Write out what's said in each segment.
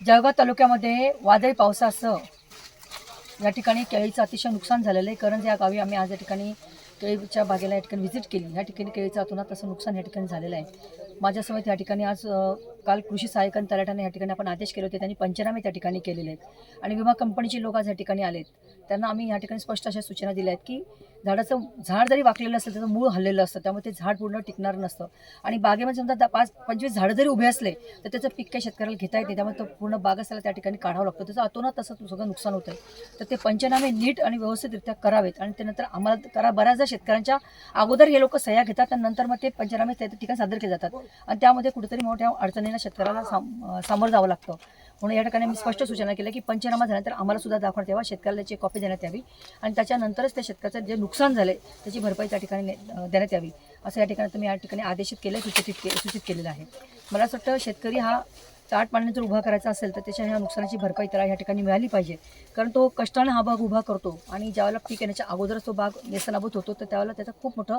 जळगाव तालुक्यामध्ये वादळी पावसासह या ठिकाणी केळीचं अतिशय नुकसान झालेलं आहे. करंज या गावी आम्ही आज या ठिकाणी केळीच्या बागेला या ठिकाणी व्हिजिट केली. या ठिकाणी केळीचं अतोनात तसं नुकसान या ठिकाणी झालेलं आहे. माझ्यासोबत या ठिकाणी आज काल कृषी सहाय्यक आणि तलाठ्याने या ठिकाणी आपण आदेश केले होते. त्यांनी पंचनामे त्या ठिकाणी केलेले आहेत. आणि विमा कंपनीचे लोक आज या ठिकाणी आलेत. त्यांना आम्ही या ठिकाणी स्पष्ट अशा सूचना दिल्या आहेत की झाडाचं झाड जरी वाकलेलं असेल त्याचं मूळ हल्लेलं असतं त्यामुळे ते झाड पूर्ण टिकणार नसतं. आणि बागेमध्ये समजा पाच पंचवीस झाडं जरी उभे असले तर त्याचं पीक काही शेतकऱ्याला घेता येते त्यामुळे तो पूर्ण बाग असायला त्या ठिकाणी काढावं लागतं. त्याचं अतोनात तसं सगळं नुकसान होतं तर ते पंचनामे नीट आणि व्यवस्थितरित्या करावेत आणि त्यानंतर आम्हाला करा. बऱ्याचदा शेतकऱ्यांच्या अगोदर हे लोक सह्या घेतात आणि नंतर मग ते पंचनामे त्या ठिकाणी सादर केले जातात. आणि त्यामध्ये कुठेतरी मोठ्या अडचणींना शेतकऱ्याला साम सामोरं जावं लागतं. म्हणून या ठिकाणी मी स्पष्ट सूचना केल्या की पंचनामा झाल्यानंतर आम्हाला सुद्धा दाखवण्यात यावा. शेतकऱ्याला त्याची कॉपी देण्यात यावी आणि त्याच्यानंतरच त्या शेतकऱ्याचं जे नुकसान झालं त्याची भरपाई त्या ठिकाणी ने- देण्यात यावी. असं या ठिकाणी तुम्ही या ठिकाणी आदेशित केलं सूचित के सूचित केलेलं आहे. मला असं वाटतं शेतकरी हा चाट पाण्याने जर उभा करायचा असेल तर त्याच्या ह्या नुकसानाची भरपाई त्याला या ठिकाणी मिळाली पाहिजे. कारण तो कष्टानं हा भाग उभा करतो आणि ज्यावेळेला पीक येण्याच्या अगोदरच तो भाग व्यसनाभूत होतो तर त्यावेळेला त्याचा खूप मोठं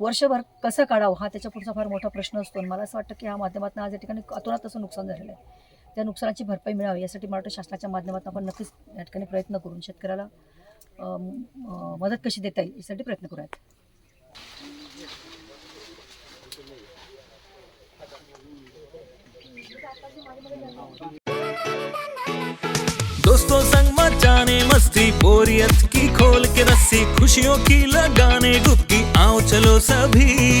वर्षभर कसं काढावं हा त्याच्या पुढचा फार मोठा प्रश्न असतो. आणि मला असं वाटतं की या माध्यमातून आज या ठिकाणी अतोनात असं नुकसान झालेलं आहे. त्या नुकसानाची भरपाई मिळावी यासाठी मराठी शासनाच्या माध्यमातून आपण नक्कीच या ठिकाणी प्रयत्न करून शेतकऱ्याला मदत कशी देता येईल यासाठी प्रयत्न करूयात. दोस्तों संग मत जाने मस्ती बोरियत की खोल के रस्सी खुशियों की लगाने डुबकी आओ चलो सभी।